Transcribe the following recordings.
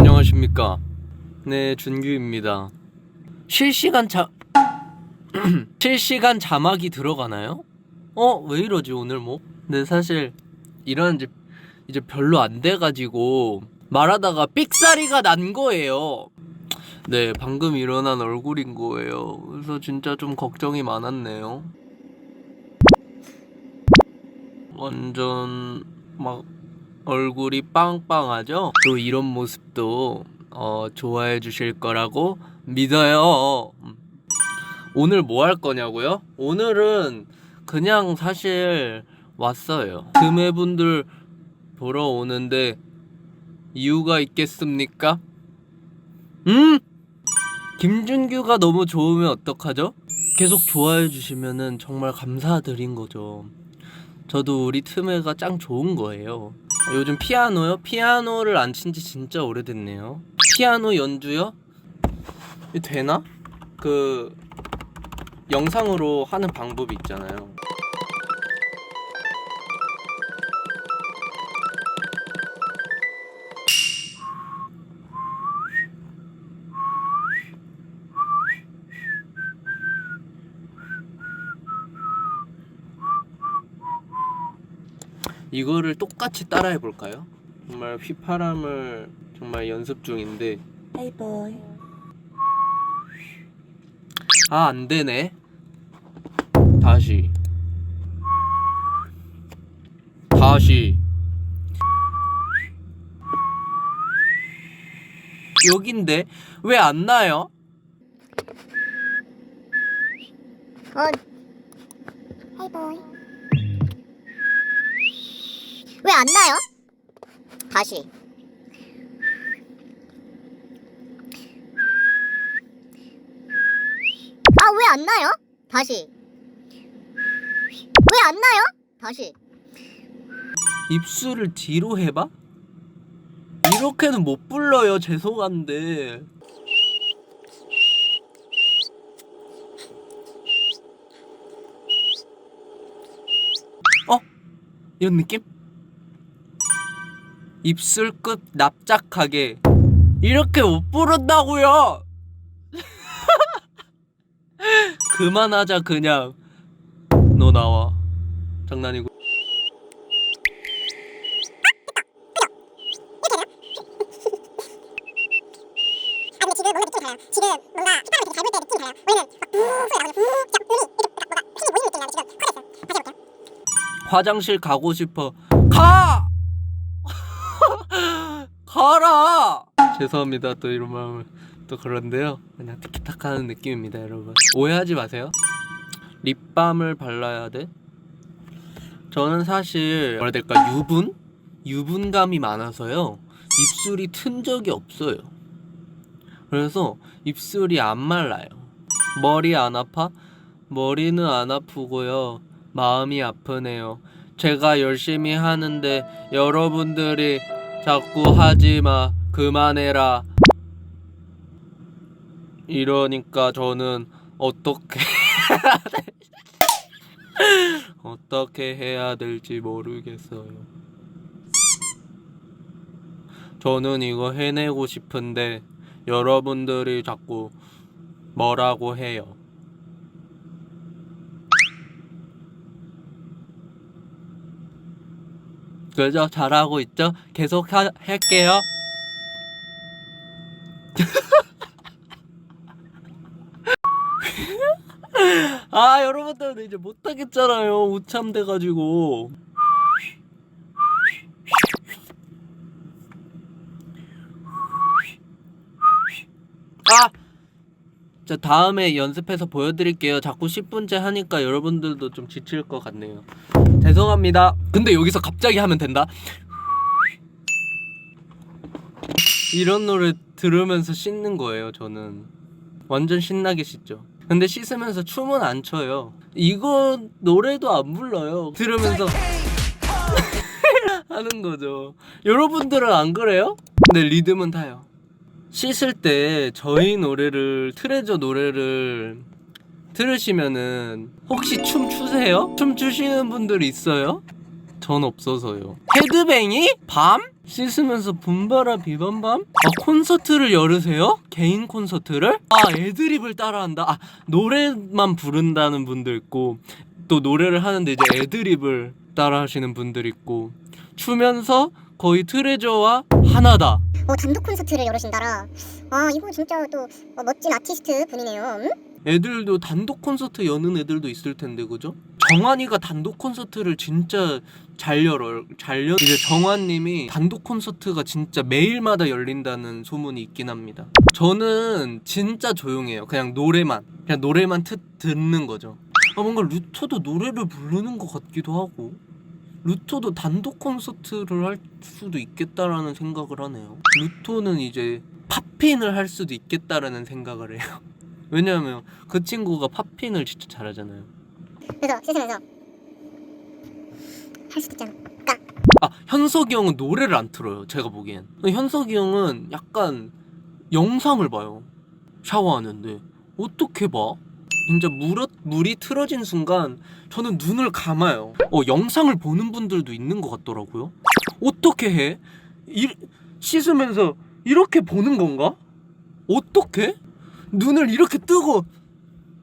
안녕하십니까. 네, 준규입니다. 실시간 자 실시간 자막이 들어가나요? 어, 왜 이러지 오늘 뭐? 근데 사실 이런 이제 이제 별로 안 돼가지고 말하다가 삑사리가 난 거예요. 네, 방금 일어난 얼굴인 거예요. 그래서 진짜 좀 걱정이 많았네요. 완전 막 얼굴이 빵빵하죠? 또 이런 모습도 어, 좋아해 주실 거라고 믿어요. 음. 오늘 뭐 할 거냐고요? 오늘은 그냥 사실 왔어요. 금해분들 보러 오는데 이유가 있겠습니까? 음? 김준규가 너무 좋으면 어떡하죠? 계속 좋아해 주시면은 정말 감사드린 거죠. 저도 우리 틈에가 짱 좋은 거예요. 요즘 피아노요? 피아노를 안 친 지 진짜 오래됐네요. 피아노 연주요? 되나? 그 영상으로 하는 방법이 있잖아요. 이거를 똑같이 따라해 볼까요? 정말 휘파람을 정말 연습 중인데 boy. 아, 안 되네. 다시. 다시. 여긴데 왜 안 나요? 어. 왜 안 나요? 다시. 아, 왜 안 나요? 다시. 왜 안 나요? 다시. 입술을 뒤로 해봐? 이렇게는 못 불러요. 죄송한데. 어? 이런 느낌? 입술 끝 납작하게 이렇게 못 부른다고요. 그만하자 그냥. 너 나와. 장난이고. 화장실 가고 싶어. 가! 가라! 죄송합니다. 또 이런 마음을 또 그런데요. 그냥 티키타카 하는 느낌입니다, 여러분. 오해하지 마세요. 립밤을 발라야 돼? 저는 사실 뭐라 될까? 유분? 유분감이 많아서요. 입술이 튼 적이 없어요. 그래서 입술이 안 말라요. 머리 안 아파? 머리는 안 아프고요. 마음이 아프네요. 제가 열심히 하는데 여러분들이 자꾸 하지 마. 그만해라. 이러니까 저는 어떻게? 어떻게 해야 될지 모르겠어요. 저는 이거 해내고 싶은데 여러분들이 자꾸 뭐라고 해요. 그죠? 잘하고 있죠? 계속 하, 할게요. 아 여러분들 이제 못하겠잖아요 우참 돼가지고 아! 자 다음에 연습해서 보여드릴게요 자꾸 10분째 하니까 여러분들도 좀 지칠 것 같네요 죄송합니다. 근데 여기서 갑자기 하면 된다? 이런 노래 들으면서 씻는 거예요 저는. 완전 신나게 씻죠. 근데 씻으면서 춤은 안 춰요. 이거 노래도 안 불러요. 들으면서 하는 거죠. 여러분들은 안 그래요? 근데 리듬은 타요. 씻을 때 저희 노래를 트레저 노래를 들으시면은 혹시 춤 추세요? 춤 추시는 분들 있어요? 전 없어서요. 헤드뱅이? 밤? 씻으면서 붐바라 비밤밤? 아 콘서트를 열으세요? 개인 콘서트를? 아 애드립을 따라한다. 아 노래만 부른다는 분도 있고 또 노래를 하는데 이제 애드립을 따라하시는 분들 있고 추면서 거의 트레저와 하나다. 어, 단독 콘서트를 열으신다라. 아, 이거 진짜 또 어, 멋진 아티스트 분이네요. 음? 애들도 단독 콘서트 여는 애들도 있을 텐데 그죠? 정환이가 단독 콘서트를 진짜 잘 열어요. 잘 열. 이제 정환님이 단독 콘서트가 진짜 매일마다 열린다는 소문이 있긴 합니다. 저는 진짜 조용해요. 그냥 노래만 그냥 노래만 트, 듣는 거죠. 아 뭔가 루토도 노래를 부르는 것 같기도 하고 루토도 단독 콘서트를 할 수도 있겠다라는 생각을 하네요. 루토는 이제 팝핀을 할 수도 있겠다라는 생각을 해요. 왜냐하면 그 친구가 팝핀을 진짜 잘하잖아요. 그래서 씻으면서 할 수도 있잖아. 그러니까 아 현석이 형은 노래를 안 틀어요. 제가 보기엔 현석이 형은 약간 영상을 봐요. 샤워하는데 어떻게 봐? 진짜 물 물이 틀어진 순간 저는 눈을 감아요. 어 영상을 보는 분들도 있는 것 같더라고요. 어떻게 해? 이, 씻으면서 이렇게 보는 건가? 어떻게? 눈을 이렇게 뜨고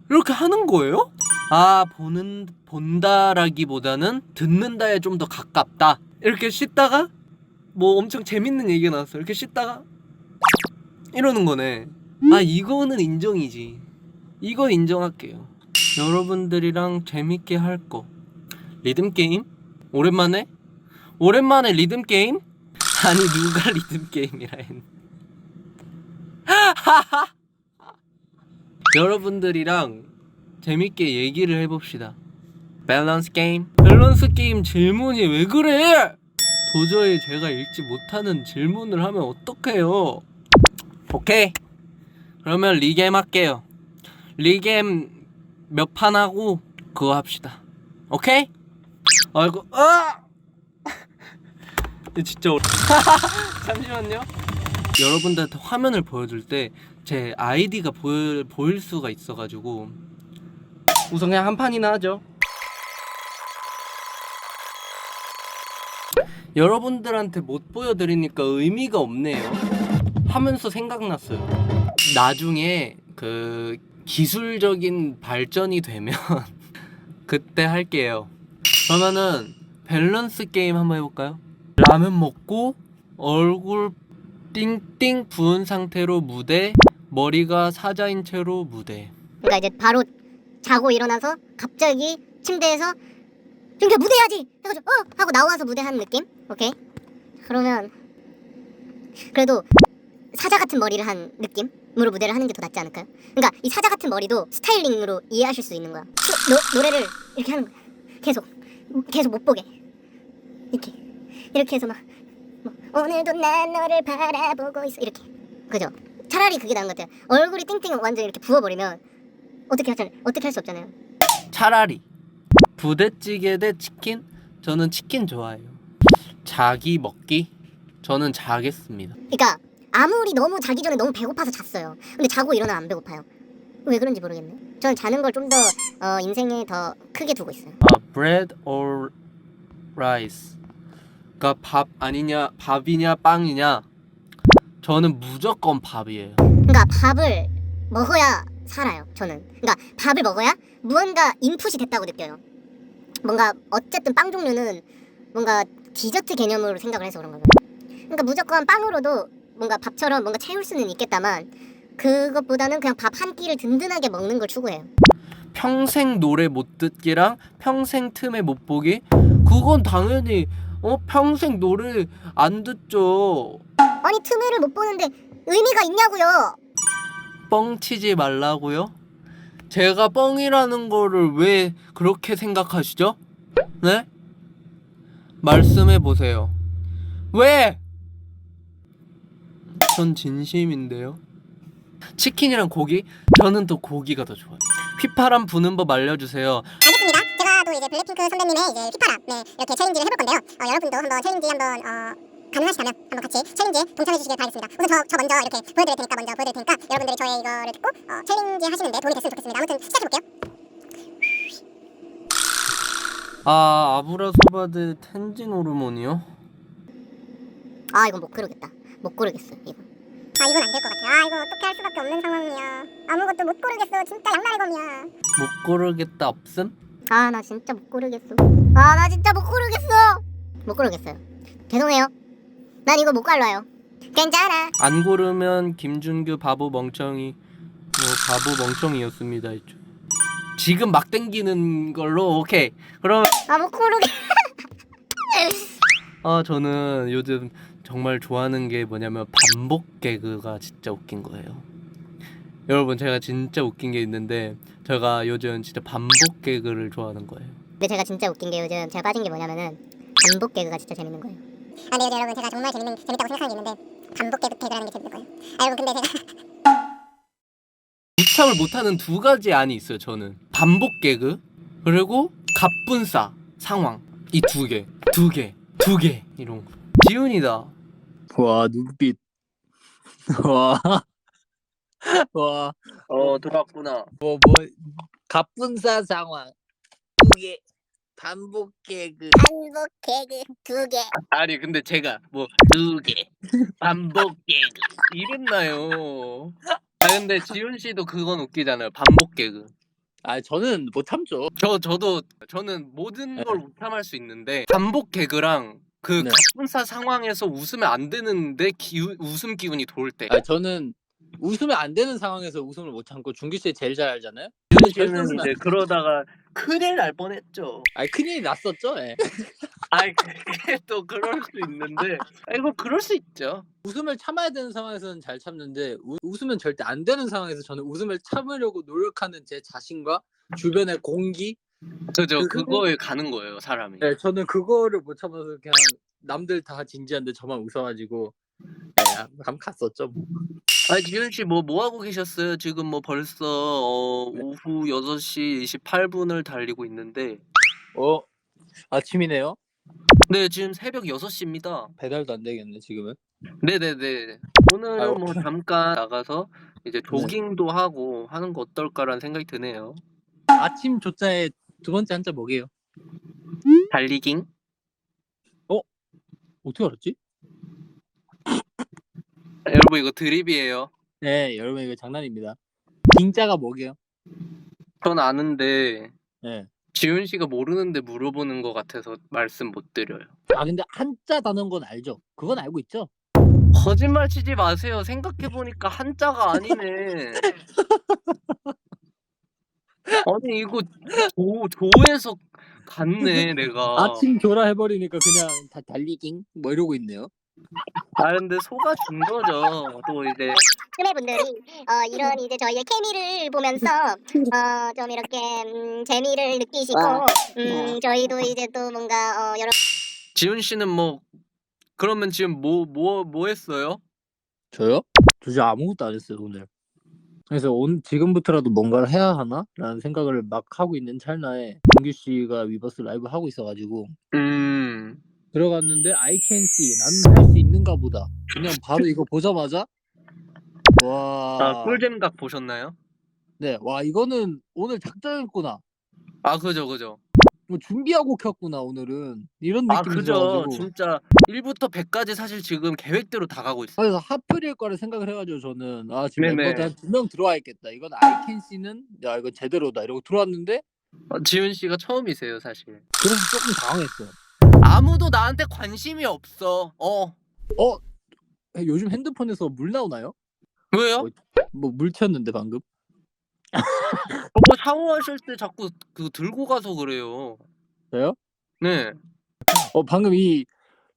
이렇게 하는 거예요? 아 보는 본다라기보다는 듣는다에 좀 더 가깝다. 이렇게 씻다가 뭐 엄청 재밌는 얘기가 나왔어. 이렇게 씻다가 이러는 거네. 아 이거는 인정이지. 이건 인정할게요. 여러분들이랑 재밌게 할 거. 리듬 게임? 오랜만에? 오랜만에 리듬 게임? 아니 누가 리듬 게임이라 했네. 여러분들이랑 재밌게 얘기를 해봅시다. 밸런스 게임. 밸런스 게임 질문이 왜 그래? 도저히 제가 읽지 못하는 질문을 하면 어떡해요? 오케이. 그러면 리겜 할게요. 리겜 몇 판 하고 그거 합시다. 오케이? 아이고, 아! 진짜 어려... 잠시만요. 여러분들한테 화면을 보여줄 때 제 아이디가 보일, 보일 수가 있어가지고 우선 그냥 한 판이나 하죠. 여러분들한테 못 보여드리니까 의미가 없네요. 하면서 생각났어요. 나중에 그 기술적인 발전이 되면 그때 할게요. 그러면은 밸런스 게임 한번 해볼까요? 라면 먹고 얼굴 띵띵 부은 상태로 무대, 머리가 사자인 채로 무대. 그러니까 이제 바로 자고 일어나서 갑자기 침대에서 준규 무대해야지! 해가지고 어! 하고 나와서 무대하는 느낌? 오케이? 그러면 그래도 사자 같은 머리를 한 느낌으로 무대를 하는 게 더 낫지 않을까요? 그러니까 이 사자 같은 머리도 스타일링으로 이해하실 수 있는 거야. 노, 노, 노래를 이렇게 하는 거야. 계속. 계속 못 보게. 이렇게. 이렇게 해서 막 뭐, 오늘도 난 너를 바라보고 있어 이렇게 그죠? 차라리 그게 나은 것 같아요 얼굴이 띵띵 완전 이렇게 부어버리면 어떻게 하잖아요 어떻게 할 수 없잖아요 차라리 부대찌개 대 치킨? 저는 치킨 좋아해요. 자기 먹기? 저는 자겠습니다. 그러니까 아무리 너무 자기 전에 너무 배고파서 잤어요. 근데 자고 일어나면 안 배고파요. 왜 그런지 모르겠네. 저는 자는 걸 좀더 어, 인생에 더 크게 두고 있어요. 아, bread or rice. 그러니까 밥 아니냐, 밥이냐, 빵이냐? 저는 무조건 밥이에요. 그러니까 밥을 먹어야 살아요. 저는. 그러니까 밥을 먹어야 무언가 인풋이 됐다고 느껴요. 뭔가 어쨌든 빵 종류는 뭔가 디저트 개념으로 생각을 해서 그런 거예요. 그러니까 무조건 빵으로도 뭔가 밥처럼 뭔가 채울 수는 있겠다만 그것보다는 그냥 밥 한 끼를 든든하게 먹는 걸 추구해요. 평생 노래 못 듣기랑 평생 틈에 못 보기? 그건 당연히 어 평생 노래 안 듣죠. 아니 틈을 못 보는데 의미가 있냐고요. 뻥치지 말라고요? 제가 뻥이라는 거를 왜 그렇게 생각하시죠? 네? 말씀해 보세요. 왜? 전 진심인데요. 치킨이랑 고기? 저는 또 고기가 더 좋아요. 휘파람 부는 법 알려주세요. 이제 블랙핑크 선배님의 이제 휘파람 네 이렇게 챌린지를 해볼 건데요. 어, 여러분도 한번 챌린지 한번 어, 가능하시다면 한번 같이 챌린지에 동참해 주시길 바라겠습니다. 우선 저, 저 먼저 이렇게 보여드릴 테니까 먼저 보여드릴 테니까 여러분들이 저의 이거를 듣고 어, 챌린지 하시는데 도움이 됐으면 좋겠습니다. 아무튼 시작해 볼게요. 아 아브라소바드 텐진 호르몬이요? 아 이건 못 고르겠다. 못 고르겠어 이거. 아 이건 안 될 것 같아. 아 이거 어떻게 할 수밖에 없는 상황이야. 아무것도 못 고르겠어. 진짜 양날의 검이야. 못 고르겠다 없음? 아 나 진짜 못 고르겠어. 아 나 진짜 못 고르겠어. 못 고르겠어요. 죄송해요. 난 이거 못 갈라요. 괜찮아. 안 고르면 김준규 바보 멍청이 뭐 바보 멍청이였습니다. 이쪽. 지금 막 땡기는 걸로 오케이. 그럼 아 못 고르겠. 아 저는 요즘 정말 좋아하는 게 뭐냐면 반복 개그가 진짜 웃긴 거예요. 여러분 제가 진짜 웃긴 게 있는데 제가 요즘 진짜 반복 개그를 좋아하는 거예요. 근데 제가 진짜 웃긴 게 요즘 제가 빠진 게 뭐냐면은 반복 개그가 진짜 재밌는 거예요. 아 근데 요즘 여러분 제가 정말 재밌는 재밌다고 생각하는 게 있는데 반복 개그 개그라는 게 재밌는 거예요. 아 여러분 근데 제가 무참을 못하는 두 가지 안이 있어요. 저는 반복 개그 그리고 갑분싸 상황 이 두 개, 두 개, 두 개 이런 거. 지훈이다. 와 눈빛 와 와, 어 들어왔구나. 뭐, 뭐, 갑분싸 상황. 두 개. 반복 개그. 반복 개그 두 개. 아니 근데 제가 뭐 두 개, 반복 개그 이랬나요? 아 근데 지훈 씨도 그건 웃기잖아요. 반복 개그. 아, 저는 못 참죠. 저 저도 저는 모든 걸 웃참할 수 있는데 반복 개그랑 그 네. 갑분싸 상황에서 웃으면 안 되는데 기, 웃음 기운이 돌 때. 아, 저는 웃으면 안 되는 상황에서 웃음을 못 참고 준규 씨 제일 잘 알잖아요. 씨는 이제 그러다가 큰일 날 뻔했죠. 아, 큰일이 났었죠. 예. 아이 그게 또 그럴 수 있는데 아이고 그럴 수 있죠. 웃음을 참아야 되는 상황에서는 잘 참는데 우, 웃으면 절대 안 되는 상황에서 저는 웃음을 참으려고 노력하는 제 자신과 주변의 공기 그죠 그- 그거에 가는 거예요 사람이. 네, 저는 그거를 못 참아서 그냥 남들 다 진지한데 저만 웃어가지고 네, 감 갔었죠. 뭐. 아니 지훈 씨뭐 뭐 하고 계셨어요? 지금 뭐 벌써 어, 오후 6시 28분을 달리고 있는데 어 아침이네요. 네 지금 새벽 6시입니다. 배달도 안 되겠네 지금은. 네네네. 오늘 아유. 뭐 잠깐 나가서 이제 조깅도 하고 하는 거 어떨까라는 생각이 드네요. 아침 조자의 두 번째 한자 뭐게요? 달리깅? 어떻게 알았지? 여러분 이거 드립이에요. 네, 여러분 이거 장난입니다. 빙자가 뭐게요? 전 아는데 네. 지훈 씨가 모르는데 물어보는 것 같아서 말씀 못 드려요. 아 근데 한자 단어인 건 알죠? 그건 알고 있죠? 거짓말 치지 마세요. 생각해 보니까 한자가 아니네. 아니 이거 조 조에서 갔네 내가. 아침 교라 해버리니까 그냥 다 달리깅 뭐 이러고 있네요. 아 근데 속아준 거죠. 또 이제 스매분들이 어, 이런 이제 저희의 케미를 보면서 어, 좀 이렇게 음, 재미를 느끼시고 음, 저희도 이제 또 뭔가 어, 여러 지훈 씨는 뭐 그러면 지금 뭐 뭐 뭐 했어요? 저요? 저 진짜 아무것도 안 했어요 오늘. 그래서 온 지금부터라도 뭔가를 해야 하나라는 생각을 막 하고 있는 찰나에 정규 씨가 위버스 라이브 하고 있어가지고 음. 들어갔는데 I can see 나는 할 수 있는가 보다. 그냥 바로 이거 보자마자 와. 아 꿀잼각 보셨나요? 네, 와 이거는 오늘 작정했구나. 아 그죠 그죠. 뭐 준비하고 켰구나 오늘은 이런 아 느낌이 그죠. 들어가지고. 진짜 1부터 100까지 사실 지금 계획대로 다 가고 있어요. 그래서 하필일 거를 생각을 해가지고 저는 아 지금 네네. 멤버들 한두명 들어와 있겠다. 이건 I can see는 야 이거 제대로다 이러고 들어왔는데 어, 지훈 씨가 처음이세요 사실. 그래서 조금 당황했어요. 아무도 나한테 관심이 없어. 어 어 요즘 핸드폰에서 물 나오나요? 왜요? 어, 뭐물 튀었는데 방금. 그거 샤워하실 때 자꾸 그 들고 가서 그래요. 저요? 네. 어 방금 이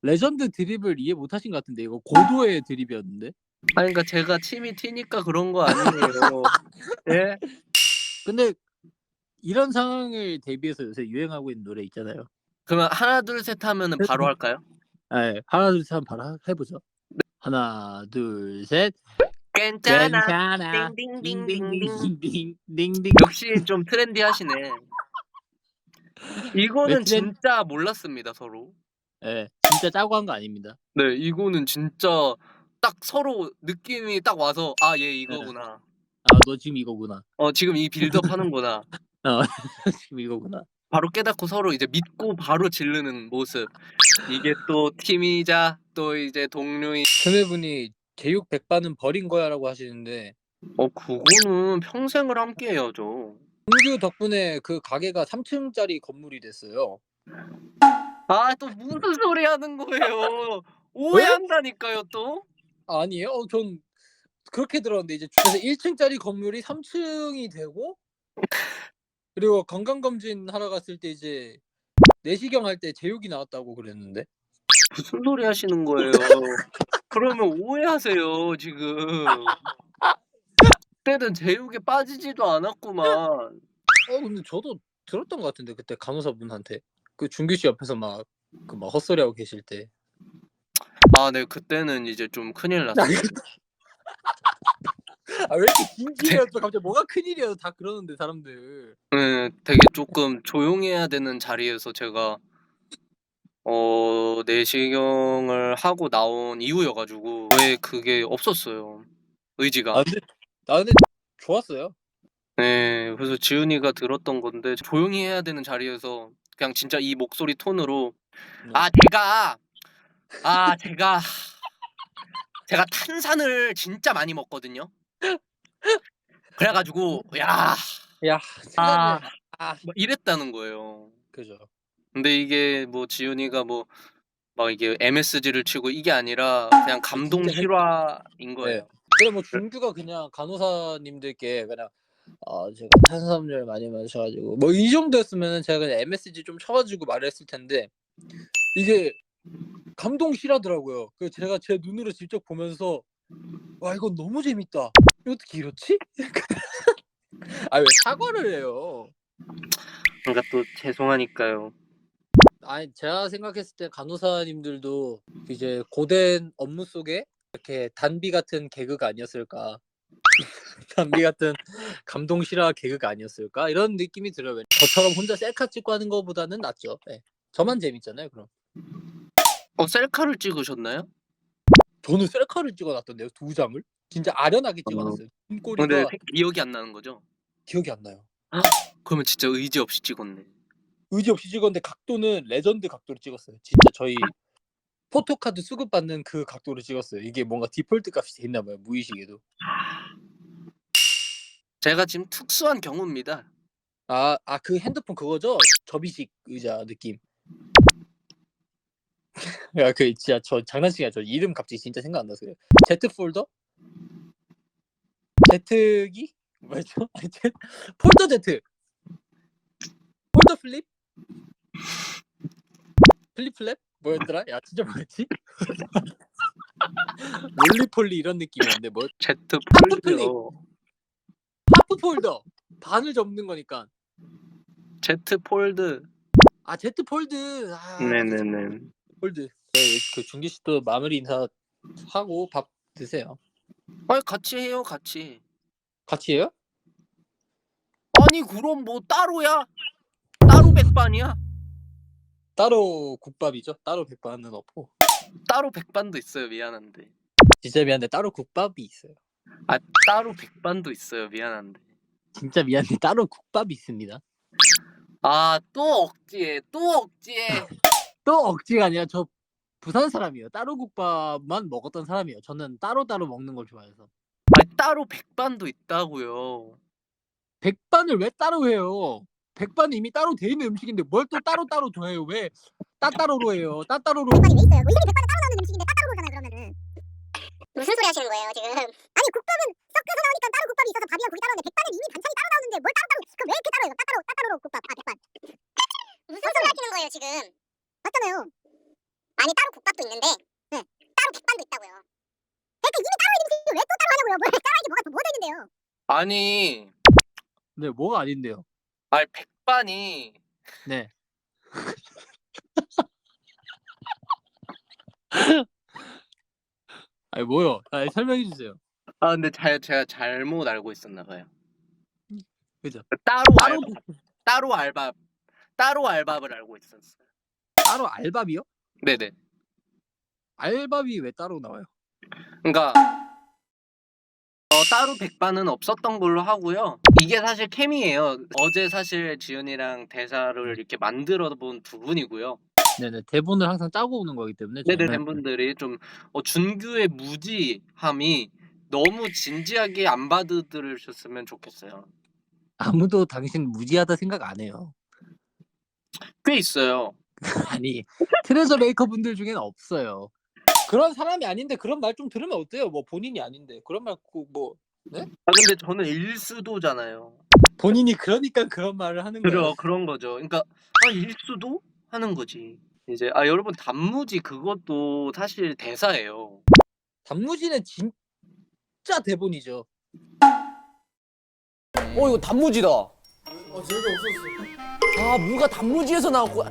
레전드 드립을 이해 못하신 것 같은데 이거 고도의 드립이었는데. 아니 그러니까 제가 침이 튀니까 그런 거 아니에요. 예? 근데 이런 상황을 대비해서 요새 유행하고 있는 노래 있잖아요. 그러면 하나 둘 셋 하면은 바로 할까요? 네, 하나 둘 셋 한번 바로 하- 해보죠. 하나 둘 셋. 괜찮아. 괜찮아. 띵띵띵띵띵. 띵띵띵띵띵. 역시 좀 트렌디하시네. 이거는 왜 트렌- 진짜 몰랐습니다 서로. 예, 진짜 짜고 한 거 아닙니다. 네, 이거는 진짜 딱 서로 느낌이 딱 와서 아 얘 이거구나. 아, 너 지금 이거구나. 어 지금 이 빌드업 하는구나. 지금 이거구나. 바로 깨닫고 서로 이제 믿고 바로 지르는 모습. 이게 또 팀이자 또 이제 동료인. 스네분이 제육 백반은 버린 거야라고 하시는데 어 그거는 평생을 함께 해야죠. 동규 덕분에 그 가게가 3층짜리 건물이 됐어요. 아 또 무슨 소리 하는 거예요? 오해한다니까요 또. 아니에요? 어, 전 그렇게 들었는데 이제 그래서 1층짜리 건물이 3층이 되고 그리고 건강검진 하러 갔을 때 이제 내시경 할 때 제육이 나왔다고 그랬는데 무슨 소리 하시는 거예요? 그러면 오해하세요 지금. 그때는 제육에 빠지지도 않았구만. 어 근데 저도 들었던 것 같은데 그때 간호사분한테 그 준규 씨 옆에서 막 그 막 헛소리하고 계실 때 아, 네, 그때는 이제 좀 큰일 났어요. 아 왜 이렇게 긴지였어 갑자기 뭐가 큰일이야 다 그러는데 사람들 네, 되게 조금 조용해야 되는 자리에서 제가 어, 내시경을 하고 나온 이후여가지고 왜 그게 없었어요. 의지가. 아 근데 나 근데 좋았어요 네, 그래서 지훈이가 들었던 건데 조용히 해야 되는 자리에서 그냥 진짜 이 목소리 톤으로 네. 아 제가 아 제가 제가 탄산을 진짜 많이 먹거든요. 그래가지고 야 야 아, 생각해 아막 이랬다는 거예요. 그죠 근데 이게 뭐 지훈이가 뭐 막 이게 MSG를 치고 이게 아니라 그냥 감동 진짜 실화인 거예요. 네. 그래 뭐 준규가 그냥 간호사님들께 그냥 아 제가 탄수화물 많이 마셔가지고 뭐 이 정도였으면은 제가 그냥 MSG 좀 쳐가지고 말했을 텐데 이게 감동 실하더라고요. 그 제가 제 눈으로 직접 보면서 와 이거 너무 재밌다. 이거 어떻게 이렇지? 아 왜 사과를 해요? 그러니까 또 죄송하니까요. 아니 제가 생각했을 때 간호사님들도 이제 고된 업무 속에 이렇게 단비 같은 개그가 아니었을까 단비 같은 감동 실화 개그가 아니었을까 이런 느낌이 들어요 저처럼 혼자 셀카 찍고 하는 것보다는 낫죠 예. 저만 재밌잖아요 그럼 어 셀카를 찍으셨나요? 저는 셀카를 찍어놨던데요 두 장을 진짜 아련하게 찍어놨어요 눈꼬리가 근데 기억이 안 나는 거죠? 기억이 안 나요 그러면 진짜 의지 없이 찍었네. 의지 없이 찍었는데 각도는 레전드 각도로 찍었어요 진짜 저희 포토카드 수급받는 그 각도로 찍었어요 이게 뭔가 디폴트 값이 돼 있나 봐요 무의식에도 제가 지금 특수한 경우입니다. 아, 아, 그 핸드폰 그거죠? 접이식 의자 느낌. 야, 그 진짜 저 장난치기야. 저 이름 갑자기 진짜 생각 안 나서 그래요. Z 폴더? 아니, Z... 폴더 Z. 폴더 플립? 플립 플랩? 뭐였더라? 야, 진짜 뭐였지? 롤리폴리 이런 느낌이었는데 뭐 Z 플립. 폴드요. 하프 폴더. 반을 접는 거니까. Z 폴드. 아, Z 폴드. 아, 네네네. 폴드. 네, 그 준기 씨도 마무리 인사 하고 밥 드세요. 아니 같이 해요 같이. 같이 해요? 아니 그럼 뭐 따로야? 따로 백반이야? 따로 국밥이죠. 따로 백반은 없고. 따로 백반도 있어요 미안한데. 진짜 미안한데 따로 국밥이 있어요. 아 따로 백반도 있어요 미안한데. 진짜 미안한데 따로 국밥이 있습니다. 아 또 억지해 또 억지해. 또 억지가 아니라 저 부산 사람이에요. 따로 국밥만 먹었던 사람이에요. 저는 따로 따로 먹는 걸 좋아해서. 아니 따로 백반도 있다고요. 백반을 왜 따로 해요? 백반은 이미 따로 돼 있는 음식인데 뭘 또 따로 따로 줘요? 왜 따따로로 해요? 따따로로 백반이 왜 있어요? 뭐 이름이 백반은 따로 나오는 음식인데 따따로잖아요 그러면은 무슨 소리 하시는 거예요 지금 아니 국밥은 섞여서 나오니까 따로 국밥이 있어서 밥이랑 국이 따로인데 백반은 이미 반찬이 따로 나오는데 뭘 따로 따로 그럼 왜 이렇게 따로 해요? 따따로 따따로로 국밥 아 백반 무슨 소리 하시는 거예요 지금 맞잖아요 따로 국밥도 있는데 네 따로 백반도 있다고요 그러니까 이미 따로 있는 음식을 왜또 따로 하냐고요 뭘 따로 하지 뭐가 더 뭐가 있는데요 아니 네 뭐가 아닌데요. 아니 백반이 네. 아니 뭐요? 아, 설명해 주세요. 아 근데 잘 제가 잘못 알고 있었나 봐요. 그죠? 따로 따로 알밥 따로 알밥 따로 알밥을 알고 있었어요. 따로 알밥이요? 따로 백반은 없었던 걸로 하고요. 이게 사실 캠이에요. 어제 사실 지훈이랑 대사를 이렇게 만들어 본두 분이고요. 네네 대본을 항상 짜고 오는 거기 때문에 네네 저는 팬분들이 좀 어, 준규의 무지함이 너무 진지하게 안 받아들으셨으면 좋겠어요. 아무도 당신 무지하다 생각 안 해요. 꽤 있어요. 아니 트레저 메이커 분들 중에는 없어요. 그런 사람이 아닌데 그런 말 좀 들으면 어때요? 뭐 본인이 아닌데 그런 말뭐 아 근데 저는 일수도잖아요. 본인이 그러니까 그런 말을 하는 거예요. 그러 그런 거죠. 그러니까 아 일수도 하는 거지. 이제 아 여러분 단무지 그것도 사실 대사예요. 단무지는 진짜 대본이죠. 어 이거 단무지다. 어 재미 없었어. 아 무가 단무지에서 나왔고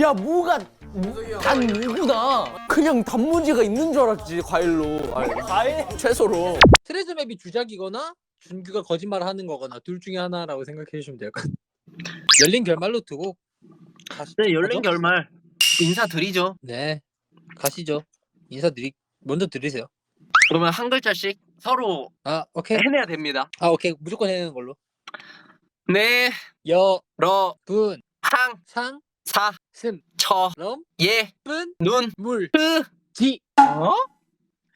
야 무가 무- 단 무구나. 그냥 단무지가 있는 줄 알았지 과일로. 아니, 과일 채소로. 트레저 맵이 주작이거나 준규가 거짓말을 하는 거거나 둘 중에 하나라고 생각해 주시면 돼요. 열린 결말로 두고 가시. 네 열린? 결말 인사드리죠. 네 가시죠. 인사드리 먼저 드리세요. 그러면 한 글자씩 서로 아 오케이. 해내야 됩니다. 아 오케이 무조건 해내는 걸로. 네, 여, 러, 분, 항, 상, 사, 슴, 처, 럼, 예, 분, 눈, 물, 흐. 지. 어?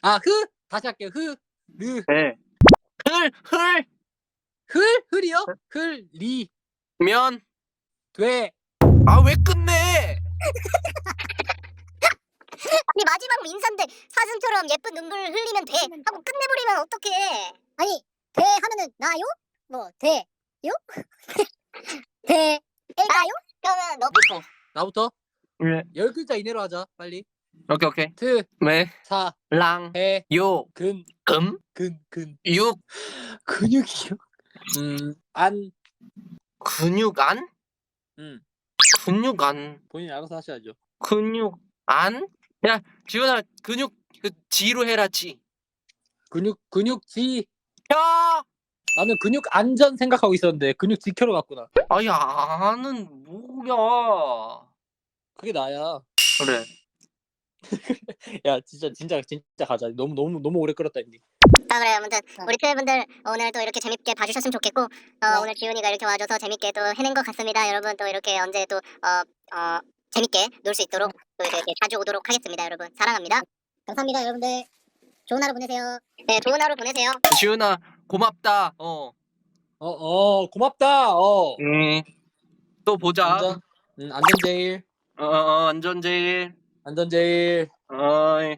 아 흐. 다시 할게요. 흐, 르, 네. 흘, 흘, 흘, 흘이요? 흘, 리, 면. 돼. 아 왜 끝내? 아니 마지막 인사인데 사슴처럼 예쁜 눈물 흘리면 돼 하고 끝내버리면 어떡해 아니 돼 하면은 나요? 뭐 돼요? 돼 애가요? 그러면 너부터 나부터 네. 열 글자 이내로 하자. 빨리. 오케이 오케이. 트, 네. 사, 랑, 해, 요, 근, 금, 근, 근. 육, 근육이요. 음, 안, 근육 안? 음. 근육 안. 본인이 알아서 하셔야죠. 근육 안? 야 지훈아 근육 그 지로 해라 지. 근육, 근육 지. 야. 나는 근육 안전 생각하고 있었는데 근육 지켜로 갔구나. 아이 안은 뭐 야? 그게 나야. 그래. 야, 진짜, 진짜, 진짜 가자. 너무, 너무, 너무 오래 끌었다 엔딩. 자 그래 아무튼 우리 팬분들 오늘 또 이렇게 재밌게 봐주셨으면 좋겠고 어, 오늘 지훈이가 이렇게 와줘서 재밌게 또 해낸 것 같습니다 여러분 또 이렇게 언제 또 어, 어, 재밌게 놀 수 있도록 또 이렇게 자주 오도록 하겠습니다 여러분 사랑합니다 감사합니다 여러분들 좋은 하루 보내세요 네 좋은 하루 보내세요 지훈아 고맙다. 어. 어, 어, 고맙다. 어. 음. 또 보자. 안전, 음, 안전 제일, 어, 어, 안전 제일. 안전 제일. 어이.